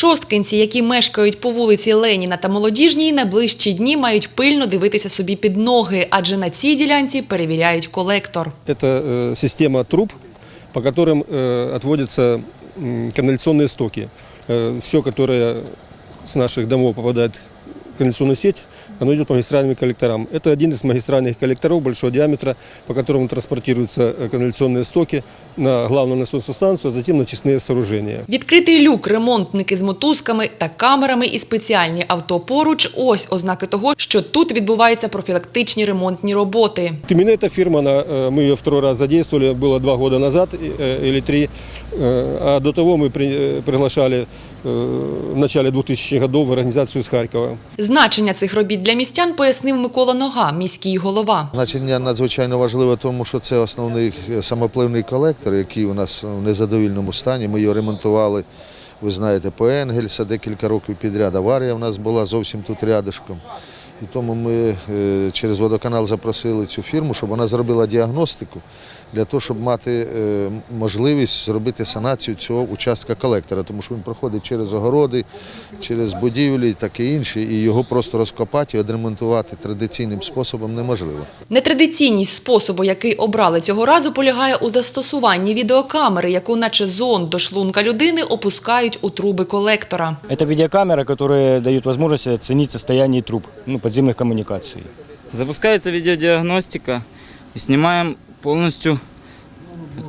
Шосткинці, які мешкають по вулиці Леніна та Молодіжній, найближчі дні мають пильно дивитися собі під ноги, адже на цій ділянці перевіряють колектор. Это э, система труб, по которым э, отводятся м, канализационные стоки. все, которое с наших домов попадает в канализационную сеть, оно идет по магистральным коллекторам. Это один из магистральных коллекторов большого диаметра, по которому транспортируются э, канализационные стоки на главную насосную станцию, а затем на честные сооружения. Відкритий люк, ремонтники з мотузками та камерами і спеціальні авто поруч – ось ознаки того, що тут відбуваються профілактичні ремонтні роботи. Именно эта фирма, она, э, мы ее второй раз задействовали, было два года назад э, или три, Э, а до того мы при- э, приглашали э, в начале 2000-х годов в организацию из Харькова. Значення цих робіт для містян пояснив Микола Нога, міський голова. Значення надзвичайно важливе, тому що це основний е, самопливний колектор, який у нас в незадовільному стані. Ми його ремонтували, ви знаєте, по Енгельса декілька років підряд. Аварія в нас була зовсім тут рядишком. І тому ми е, через водоканал запросили цю фірму, щоб вона зробила діагностику для того, щоб мати е, можливість зробити санацію цього участка колектора, тому що він проходить через огороди, через будівлі і таке інше, і його просто розкопати і відремонтувати традиційним способом неможливо. Нетрадиційність способу, який обрали цього разу, полягає у застосуванні відеокамери, яку наче зонд до шлунка людини опускають у труби колектора. Это видеокамера, которая дает возможность оценить состояние труб, ну, подземных коммуникаций. Запускается видеодиагностика и снимаем полностью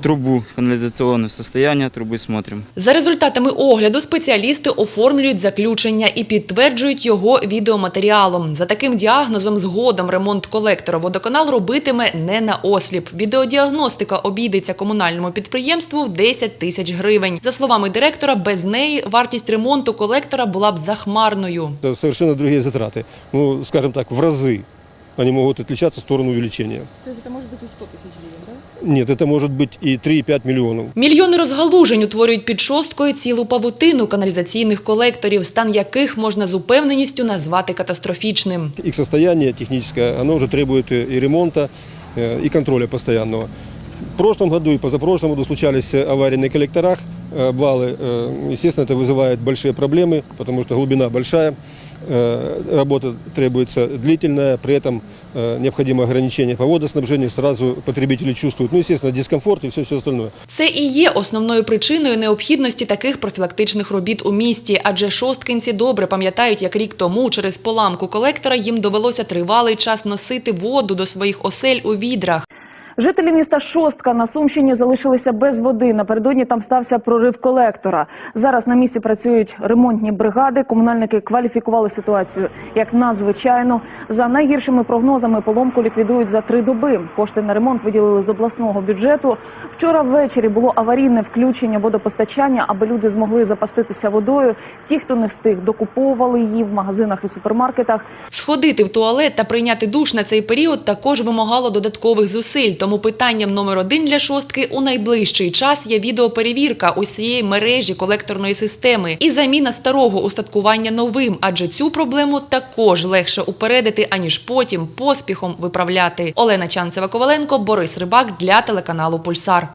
трубу канализационную, состояние трубы смотрим. За результатами огляду спеціалісти оформлюють заключення і підтверджують його відеоматеріалом. За таким діагнозом згодом ремонт колектора водоканал робитиме не на осліп. Відеодіагностика обійдеться комунальному підприємству в 10 тисяч гривень. За словами директора, без неї вартість ремонту колектора була б захмарною. Это совершенно другие затраты. Ну, скажем так, в разы они могут отличаться в сторону увеличения. То есть это может быть и 100 тысяч гривен, да? Нет, это может быть и 3-5 миллионов. Мільйони розгалужень утворюють під шосткою цілу павутину каналізаційних колекторів, стан яких можна з упевненістю назвати катастрофічним. Их состояние техническое, оно уже требует и и ремонта, э, и контроля постоянного. В прошлом году и позапрошлом году случались э, аварии на коллекторах, э, обвалы. Э, Естественно, это вызывает большие проблемы, потому что глубина большая, э, работа требуется длительная, при этом э, необходимо ограничение по водоснабжению, сразу потребители чувствуют, ну, естественно, дискомфорт и все, все остальное. Це і є основною причиною необхідності таких профілактичних робіт у місті, адже шосткинці добре пам'ятають, як рік тому через поламку колектора їм довелося тривалий час носити воду до своїх осель у відрах. Жителі міста Шостка на Сумщині залишилися без води. Напередодні там стався прорив колектора. Зараз на місці працюють ремонтні бригади. Комунальники кваліфікували ситуацію як надзвичайну. За найгіршими прогнозами поломку ліквідують за три доби. Кошти на ремонт виділили з обласного бюджету. Вчора ввечері було аварійне включення водопостачання, аби люди змогли запаститися водою. Ті, хто не встиг, докуповували її в магазинах і супермаркетах. Сходити в туалет та прийняти душ на цей період також вимагало додаткових зусиль. Тому питанням номер один для шостки у найближчий час є відеоперевірка усієї мережі колекторної системи і заміна старого устаткування новим, адже цю проблему також легше упередити, аніж потім поспіхом виправляти. Олена Чанцева Коваленко, Борис Рибак для телеканалу Пульсар.